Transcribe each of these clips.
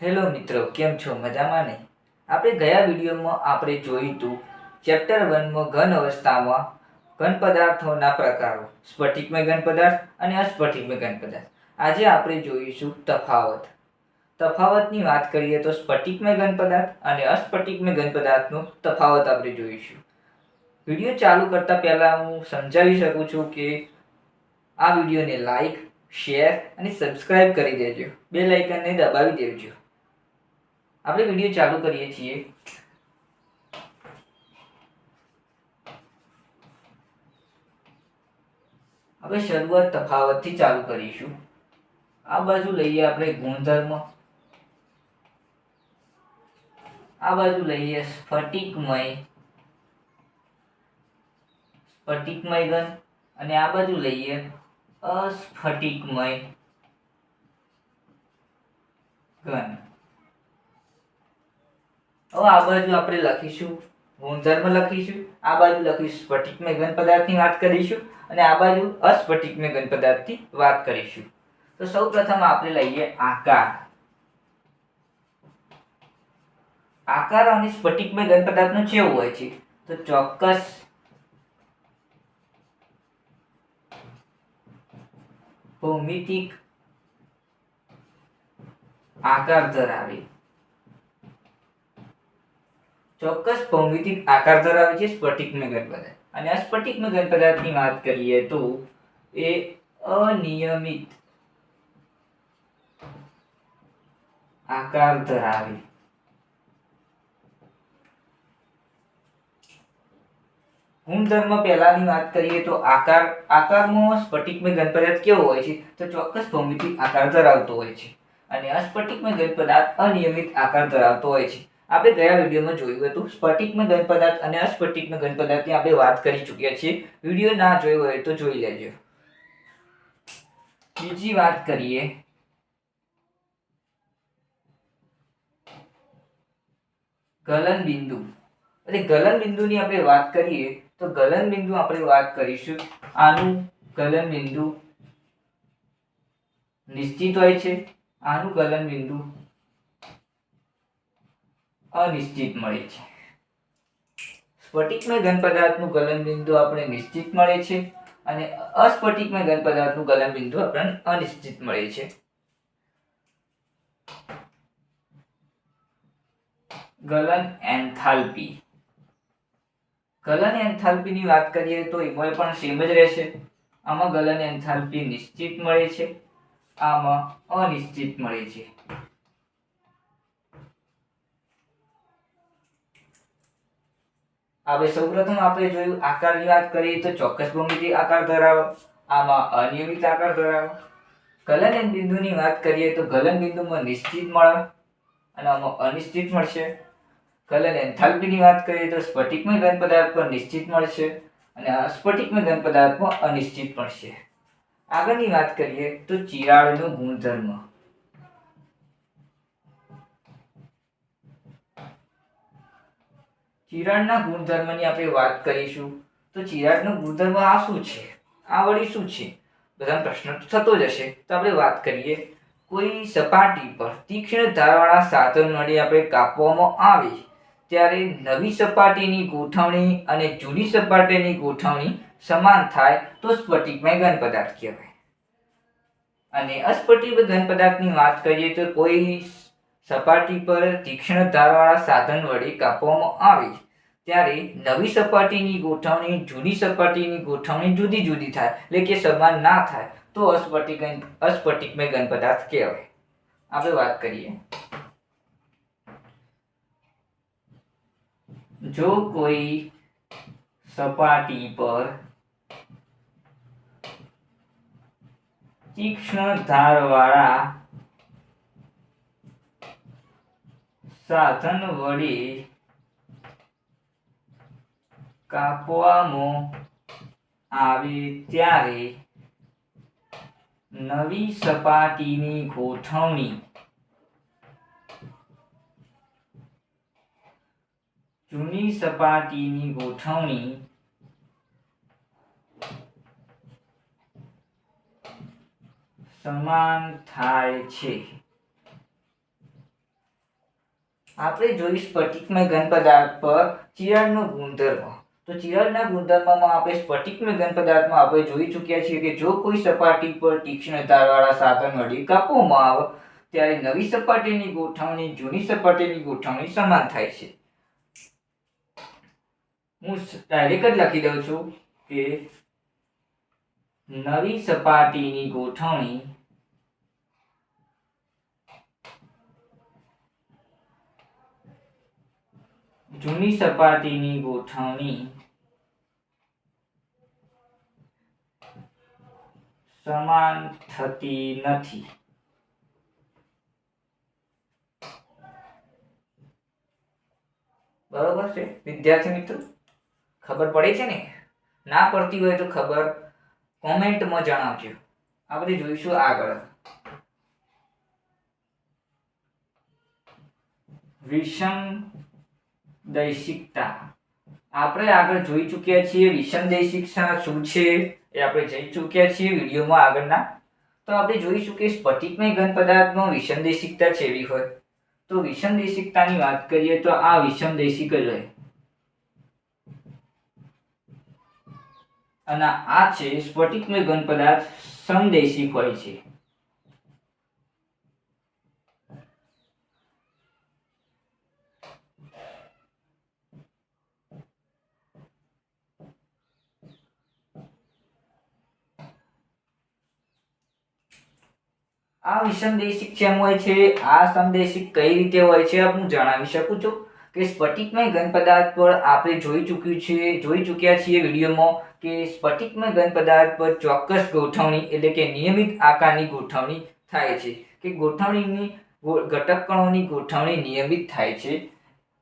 Hello મિત્રો, કેમ છો? મજામાં ને? આપણે ગયા વિડીયોમાં આપણે જોયું હતું ચેપ્ટર વનમાં ઘન અવસ્થામાં ઘન પદાર્થોના પ્રકારો સ્ફટિકમય ઘન પદાર્થ અને અસ્ફટિકમય ઘન પદાર્થ. આજે આપણે જોઈશું તફાવત. તફાવતની વાત કરીએ તો સ્ફટિકમય ઘન પદાર્થ અને અસ્ફટિકમય ઘન પદાર્થનો તફાવત આપણે જોઈશું. વીડિયો ચાલુ કરતા પહેલાં હું સમજાવી શકું છું કે આ વિડીયોને લાઈક, શેર અને સબસ્ક્રાઇબ કરી દેજો. બે લાઇકનને દબાવી દેજો. આપણે વીડિયો ચાલુ કરીએ છીએ. હવે શરૂઆત તફાવતથી ચાલુ કરીશું. આ બાજુ લઈએ આપણે ગુણધર્મ. આ બાજુ લઈએ સ્ફટિકમય. સ્ફટિકમય ગન અને આ બાજુ લઈએ અસ્ફટિકમય ઘન. હવે આ બાજુ આપણે લખીશું, ગુણધર્મ લખીશું, આ બાજુ લખીશું સ્ફટિકમય ઘન પદાર્થની વાત કરીશું, અને આ બાજુ અસ્ફટિકમય ઘન પદાર્થની વાત કરીશું. તો સૌ પ્રથમ આપણે લઈએ આકાર. આકાર અને સ્ફટિકમય ઘન પદાર્થનો કેવું હોય છે? તો ચોક્કસ. ભૌમિતિક આકાર ધરાવે. ચોક્કસ ભૌમિતિક આકાર ધરાવે છે સ્ફટિકમય ઘન પદાર્થ. અને આ સ્ફટિકમય ઘન પદાર્થની વાત કરીએ તો એ અનિયમિત આકાર ધરાવે. ગુણધર્મ પહેલાની વાત કરીએ તો આકાર આકારમાં સ્ફટિકમય ઘન પદાર્થ કેવો હોય છે? તો ચોક્કસ ભૌમિતિક આકાર ધરાવતો હોય છે. અને અસ્ફટિકમય ઘન પદાર્થ અનિયમિત આકાર ધરાવતો હોય છે. આપણે ગયા વિડીયોમાં જોયું હતું સ્ફટિકમાં ઘન પદાર્થ અને અસ્ફટિકમાં ઘન પદાર્થની આપણે વાત કરી ચૂક્યા છીએ. વીડિયો ના જોયો હોય તો જોઈ લેજો. બીજી વાત કરીએ. ગલન બિંદુ. એટલે ગલન બિંદુની આપણે વાત કરીએ તો ગલન બિંદુ આપણે વાત કરીશું. આનું ગલન બિંદુ નિશ્ચિત હોય છે. આનું ગલન બિંદુ અનિશ્ચિત મળે છે. સ્ફટિકમય ઘન પદાર્થનું ગલન બિંદુ આપણે નિશ્ચિત મળે છે અને અસ્ફટિકમય ઘન પદાર્થનું ગલન આપણને અનિશ્ચિત મળે છે. ગલન એન્થાલ્પી. ગલન એન્થાલ્પીની વાત કરીએ તો એમાં પણ સેમ જ રહેશે. આમાં ગલન એન્થાલ્પી નિશ્ચિત મળે છે, આમાં અનિશ્ચિત મળે છે. હવે સૌપ્રથમ આપણે જોયું આકારની વાત કરીએ તો ચોક્કસ ભૂમિતિ આકાર ધરાવો. આમાં અનિયમિત આકાર ધરાવો. ગલન બિંદુની વાત કરીએ તો ગલન બિંદુમાં નિશ્ચિત મળે અને આમાં અનિશ્ચિત મળશે. ગલન એન્થાલ્પીની વાત કરીએ તો સ્ફટિકમય ઘન પદાર્થ પર નિશ્ચિત મળશે અને અસ્ફટિકમય ઘન પદાર્થમાં અનિશ્ચિત મળશે. આગળની વાત કરીએ તો ચિરાડનો ગુણધર્મ. ચિરાડના ગુણધર્મની આપણે વાત કરીશું, તો ચિરાડનો ગુણધર્મ આ શું છે? આ વળી શું છે? બધા પ્રશ્ન થતો જ હશે. તો આપણે વાત કરીએ, કોઈ સપાટી પર તીક્ષ્ણ ધારવાળા સાધન વડે આપણે કાપવામાં આવે ત્યારે નવી સપાટીની ગોઠવણી અને જૂની સપાટીની ગોઠવણી સમાન થાય તો સ્ફટિકમય ઘન પદાર્થ કહેવાય. અને અસ્ફટિક ઘન પદાર્થની વાત કરીએ તો કોઈ સપાટી પર તીક્ષ્ણ ધારવાળા સાધન વડે કાપવામાં આવે ત્યારે નવી સપાટીની ગોઠવણી જૂની સપાટીની ગોઠવણી જુદી જુદી થાય, એટલે કે સમાન ના થાય, તો અસ્ફટિક અસ્ફટિકમય ઘન પદાર્થ કહેવાય. આપણે વાત કરીએ. જો કોઈ સપાટી પર તીક્ષ્ણ ધારવાળા સાધન વડે કાપવામાં આવે ત્યારે નવી સપાટીની ગોઠવણી. જૂની સપાટીની ગોઠવણી સમાન થાય છે. આપણે જોઈ સ્ફટિકમય ઘન પદાર્થ પર ચિરાડનો ગુણધર્મ. તો ચિરાડના ગુણધર્મમાં આપણે સ્ફટિકમય ઘન પદાર્થમાં આપણે જોઈ ચૂક્યા છીએ કે જો કોઈ સપાટી પર તીક્ષ્ણ ધારવાળા સાધન વડે કાપવામાં આવે, ત્યારે નવી સપાટીની ગોઠવણી જૂની સપાટીની ગોઠવણી સમાન થાય છે. હું ડાયરેક્ટ જ લખી દઉં છું કે નવી સપાટીની ગોઠવણી જૂની સપાટીની ગોઠવણી. સમાન થતી નથી. બરોબર છે? વિદ્યાર્થી મિત્રો, ખબર પડે છે ને? ના પડતી હોય તો ખબર કોમેન્ટમાં જણાવજો. આપણે જોઈશું આગળ. વિષમ દૈશિકતા. આપણે આગળ જોઈ ચૂક્યા છીએ વિષમ શું છે એ આપણે જઈ ચૂક્યા છીએ વિડીયોમાં આગળના. તો આપણે જોઈશું કે સ્ફટિકમય ઘન પદાર્થમાં વિષમ દૈશિકતા કેવી હોય. તો વિષમ દૈશિકતાની વાત કરીએ તો આ વિષમ દૈશિક જ હોય. અને આ છે સ્ફટિકમય ઘન પદાર્થ સમદૈશિક હોય છે. આ વિષમદેશિક કેમ હોય છે? આ સમદેશિક કઈ રીતે હોય છે? હું જણાવી શકું છું કે સ્ફટિકમય ઘન પદાર્થ પર આપણે જોઈ ચૂક્યું છે, જોઈ ચૂક્યા છીએ વિડીયોમાં કે સ્ફટિકમય ઘન પદાર્થ પર ચોક્કસ ગોઠવણી એટલે કે નિયમિત આકારની ગોઠવણી થાય છે કે ગોઠવણીની ગો- ઘટક કણોની ગોઠવણી નિયમિત થાય છે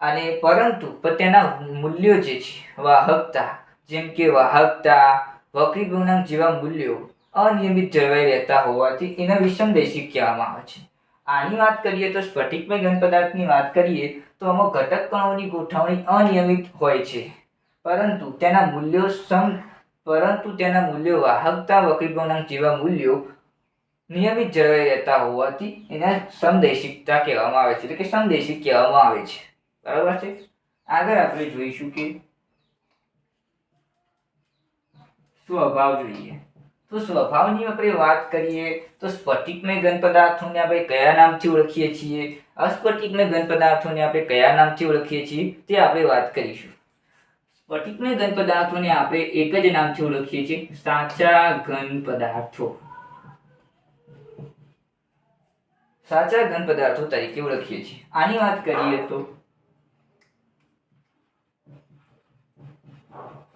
અને પરંતુ તેના મૂલ્યો જે છે, વાહકતા જેમ કે વાહકતા વક્રી ગુણાંક જેવા મૂલ્યો અનિયમિત જળવાઈ રહેતા હોવાથી એને વિષમદેશિક કહેવામાં આવે છે. આની વાત કરીએ તો સ્ફટિકમય ઘન પદાર્થની વાત કરીએ તો આમાં ઘટક કણોની ગોઠવણી અનિયમિત હોય છે. પરંતુ તેના મૂલ્યો સમ, પરંતુ તેના મૂલ્યો વાહકતા વક્રી જેવા મૂલ્યો નિયમિત જળવાઈ રહેતા હોવાથી એને સમદેશિકતા કહેવામાં આવે છે. એટલે કે સમદેશિક કહેવામાં આવે છે. બરાબર છે? આગળ આપણે જોઈશું કે સ્વભાવ જોઈએ. તો સ્વભાવની આપણે વાત કરીએ, તો સ્ફટિકમય ઘન પદાર્થોને આપણે કયા નામથી ઓળખીએ છીએ? અસ્ફટિકમય ઘન પદાર્થોને આપણે કયા નામથી ઓળખીએ છીએ? તે આપણે વાત કરીશું. સ્ફટિકમય ઘન પદાર્થોને આપણે એક જ નામથી ઓળખીએ છીએ, સાચા ઘન પદાર્થો સાચા ઘન પદાર્થો તરીકે ઓળખીએ છીએ. આની વાત કરીએ તો,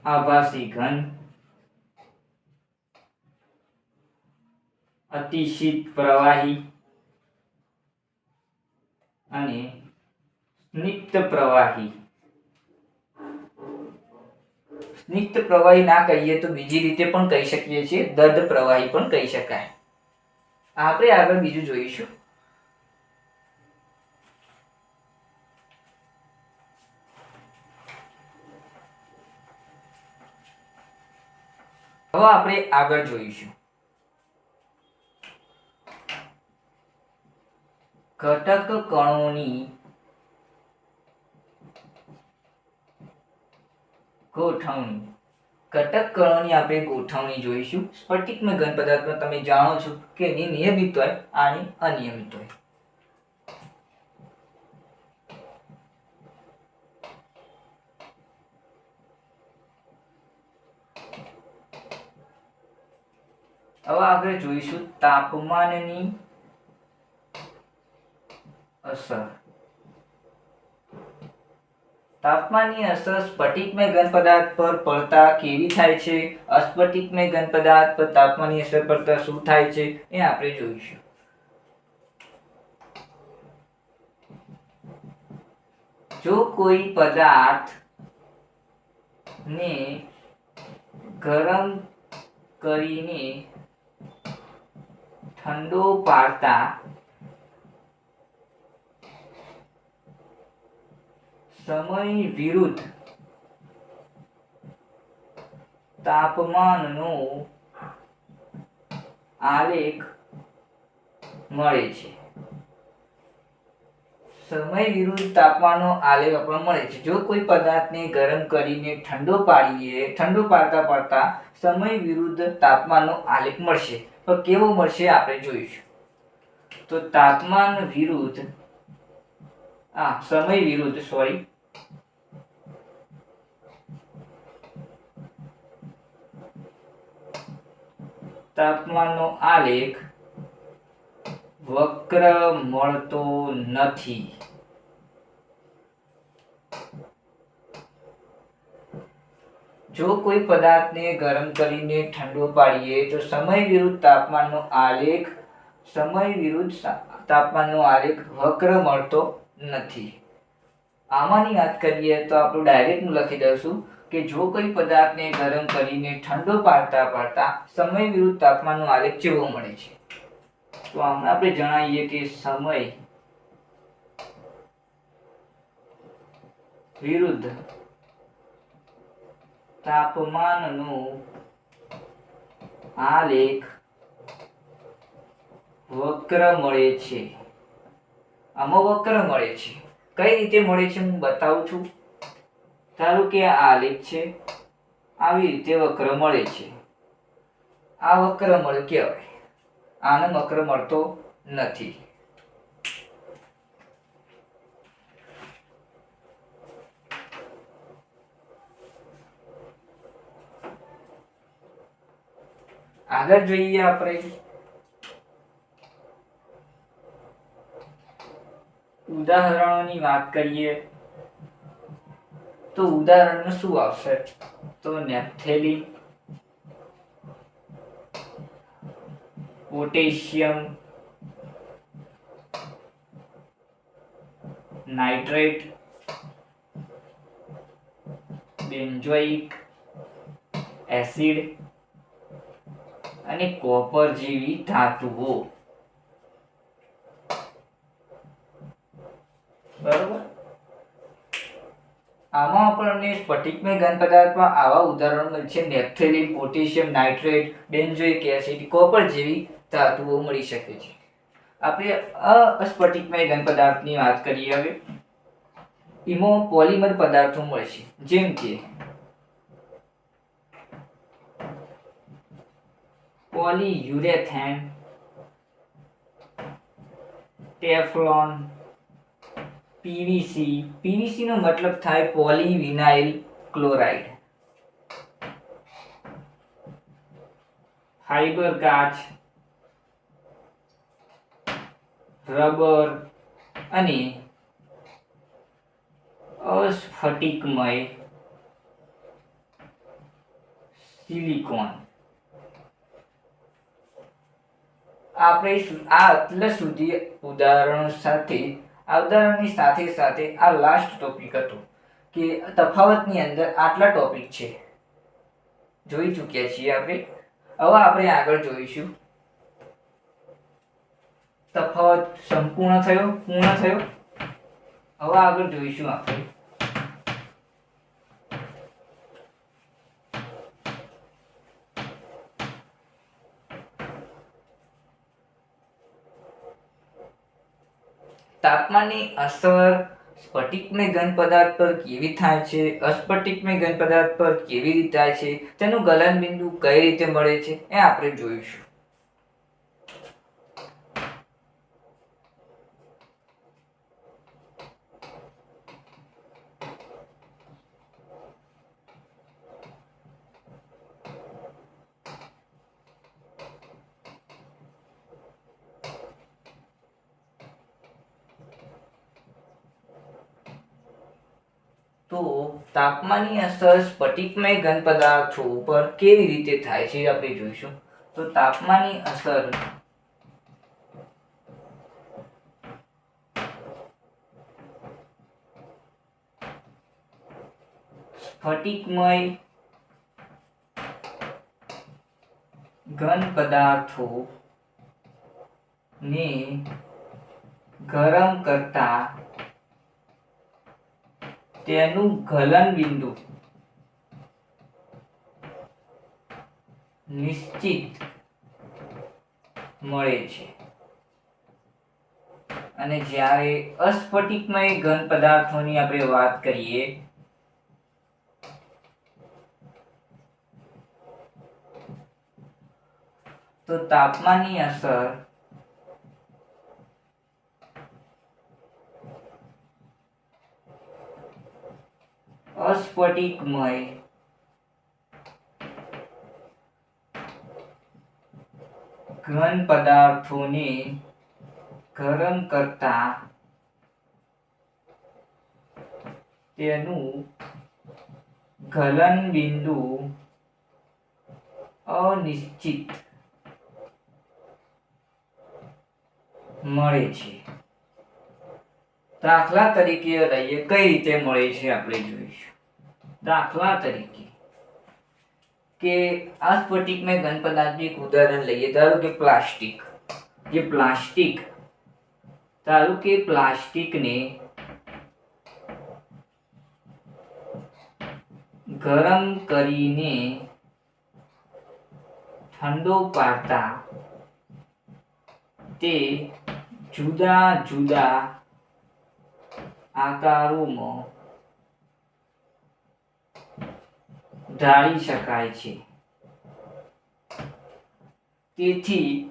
આભાસી ઘન અતિશીત પ્રવાહી અને સ્નિગ્ધ પ્રવાહી. સ્નિગ્ધ પ્રવાહી ના કહીએ તો બીજી રીતે પણ કહી શકીએ છીએ દર્દ પ્રવાહી પણ કહી શકાય. આપણે આગળ બીજું જોઈશું. હવે આપણે આગળ જોઈશું. ઘટક કણોની ગોઠવણી. ઘટક કણોની આપણે ગોઠવણી જોઈશું. સ્ફટિકમય ઘન પદાર્થમાં તમે જાણો છો કે એની નિયમિત હોય, આની અનિયમિત હોય. હવે આગળ જોઈશું તાપમાનની અસર. તાપમાનની અસર સ્ફટિકમય ઘન પદાર્થ પર પડતા કેવી થાય છે? અસ્ફટિકમય ઘન પદાર્થ પર તાપમાનની અસર પડતા શું થાય છે? એ આપણે જોઈશું. જો કોઈ પદાર્થ ને ગરમ કરીને ઠંડો પાડતા સમય વિરુદ્ધ તાપમાનનો આલેખ મળે છે. સમય વિરુદ્ધ તાપમાનનો આલેખ આપણને મળે છે. જો કોઈ પદાર્થને ગરમ કરીને ઠંડો પાડીએ, ઠંડો પાડતા પાડતા સમય વિરુદ્ધ તાપમાનનો આલેખ મળશે. તો કેવો મળશે આપણે જોઈશું. તો તાપમાન વિરુદ્ધ આ સમય વિરુદ્ધ સોરી તાપમાનનો આલેખ વક્ર મળતો નથી. જો કોઈ પદાર્થને ગરમ કરીને ઠંડો પાડીએ તો સમય વિરુદ્ધ તાપમાનનો આલેખ, સમય વિરુદ્ધ તાપમાનનો આલેખ વક્ર મળતો નથી. આમાંની વાત કરીએ તો આપણું ડાયરેક્ટ લખી દઈશું. કે જો કોઈ પદાર્થને ગરમ કરીને ઠંડો પાડતા પાડતા સમય વિરુદ્ધ તાપમાનનો આલેખ કેવો મળે છે. તો આમાં આપણે જણાવીએ કે સમય વિરુદ્ધ તાપમાનનો આલેખ વક્ર મળે છે. આમાં વક્ર મળે છે. કઈ રીતે મળે છે હું બતાવું છું? ધારો કે આ આલેખ છે, આવી રીતે વક્ર મળે છે. આ વક્ર મળ કહેવાય. આને વક્ર મળતો નથી. આગળ જોઈએ આપણે. ઉદાહરણોની વાત કરીએ. તો ઉદાહરણ શું આવશે? તો naphthalene, potassium, nitrate benzoic acid અને કોપર જેવી ધાતુઓ. બરોબર? આમાં આપણને સ્ફટિકમય ઘન પદાર્થમાં આવા ઉદાહરણો છે. Naphthalene, potassium, nitrate, benzoic acid, copper જેવી ધાતુઓ મળી શકે છે. આપણે અસ્ફટિકમય ઘન પદાર્થની વાત કરીએ હવે. એમાં પોલિમર પદાર્થો મળશે જેમ કે પોલીયુરેથેન, ટેફલોન પીવીસી. પીવીસી નો મતલબ થાય પોલીવિનાઇલ ક્લોરાઇડ. ફાઈબર કાચ રબર અને અસ્ફટિકમય સિલિકોન. આપણે આટલા સુધી ઉદાહરણો સાથે આ સાથે સાથે આ લાસ્ટ ટોપિક હતો કે તફાવતની અંદર આટલા ટોપિક છે. જોઈ ચૂક્યા છીએ આપણે. હવે આપણે આગળ જોઈશું. તફાવત સંપૂર્ણ થયો, પૂર્ણ થયો. હવે આગળ જોઈશું આપણે. તાપમાનની અસર સ્ફટિકમય ઘન પદાર્થ પર કેવી થાય છે? અસ્ફટિકમય ઘન પદાર્થ પર કેવી રીતે થાય છે? તેનું ગલન બિંદુ કઈ રીતે મળે છે? એ આપણે જોઈશું. તો તાપમાનની અસર સ્ફટિકમય ઘન પદાર્થો ઉપર કેવી રીતે થાય છે આપણે જોઈશું. તો તાપમાનની અસર સ્ફટિકમય ઘન પદાર્થો ને ગરમ કરતા તેનું ગલન બિંદુ. નિશ્ચિત મળે છે. અને જ્યારે અસ્ફટિકમય ઘન પદાર્થોની આપણે વાત કરીએ, તો તાપમાનની અસર અસ્ફટિકમય. ઘન પદાર્થોને ગરમ કરતા તેનું ગલન બિંદુ અનિશ્ચિત મળે છે. દાખલા તરીકે લઈએ, કઈ રીતે મળે છે આપણે જોઈશું. દાખલા તરીકે કે આ સ્ફટિકમય ઘન પદાર્થનું એક ઉદાહરણ લઈએ. ધારો કે પ્લાસ્ટિક. જે પ્લાસ્ટિક, ધારો કે પ્લાસ્ટિકને ગરમ કરીને ઠંડો પાડતા તે જુદા જુદા આકારોમાં ઢાળી શકાય છે. તેથી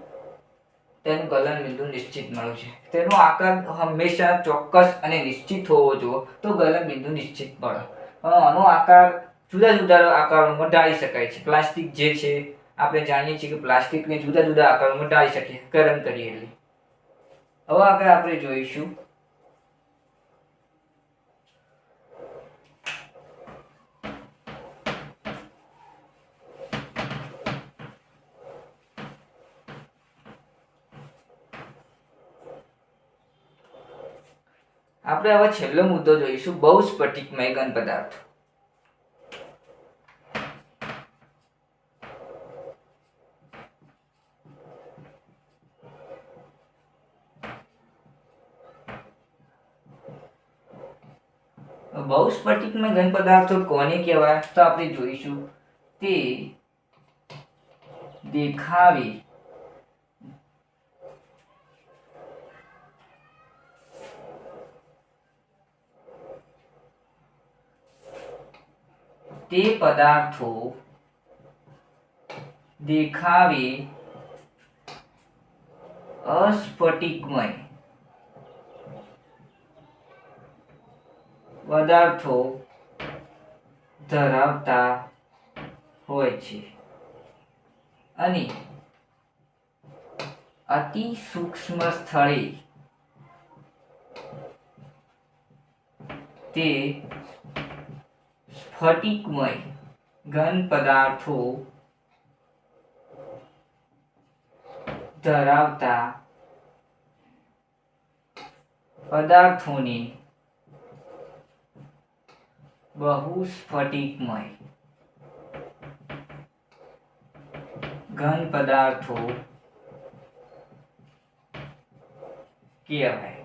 તેનું ગલન બિંદુ નિશ્ચિત મળ્યું છે. તેનો આકાર હંમેશા ચોક્કસ અને નિશ્ચિત હોવો જોઈએ તો ગલન બિંદુ નિશ્ચિત મળે. આનો આકાર જુદા જુદા આકારોમાં ઢાળી શકાય છે. પ્લાસ્ટિક જે છે, આપણે જાણીએ છીએ કે પ્લાસ્ટિકને જુદા જુદા આકારોમાં ઢાળી શકીએ. ગરમ કરીએ એટલે. હવે આગળ આપણે જોઈશું આપણે હવે છેલ્લો મુદ્દો જોઈશું, બહુ સ્ફટિકમય ઘન પદાર્થ. બહુ સ્ફટિકમય ઘન પદાર્થો કોને કહેવાય? તો આપણે જોઈશું તે દેખાવી તે પદાર્થો દેખાવે અસ્ફટિકમય પદાર્થો ધરાવતા હોય છે. અને અતિ સૂક્ષ્મ સ્થળે તે સ્ફટિકમય ઘન પદાર્થો ધરાવતા પદાર્થોને બહુ સ્ફટિકમય ઘન પદાર્થો કહેવાય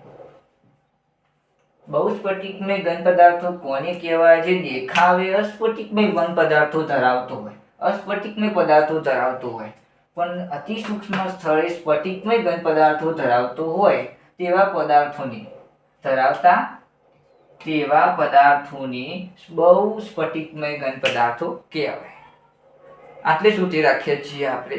બહુ સ્ફટિકમય ઘન પદાર્થો કોને કહેવાય જે દેખાવે અસ્ફટિકમય ઘન પદાર્થો ધરાવતો હોય. અસ્ફટિકમય પદાર્થો ધરાવતો હોય. પણ અતિ સૂક્ષ્મ સ્થળે સ્ફટિકમય ઘન પદાર્થો ધરાવતો હોય તેવા પદાર્થોને ધરાવતા તેવા પદાર્થોને બહુ સ્ફટિકમય ઘન પદાર્થો કહેવાય. આટલે સુધી રાખીએ છીએ આપણે.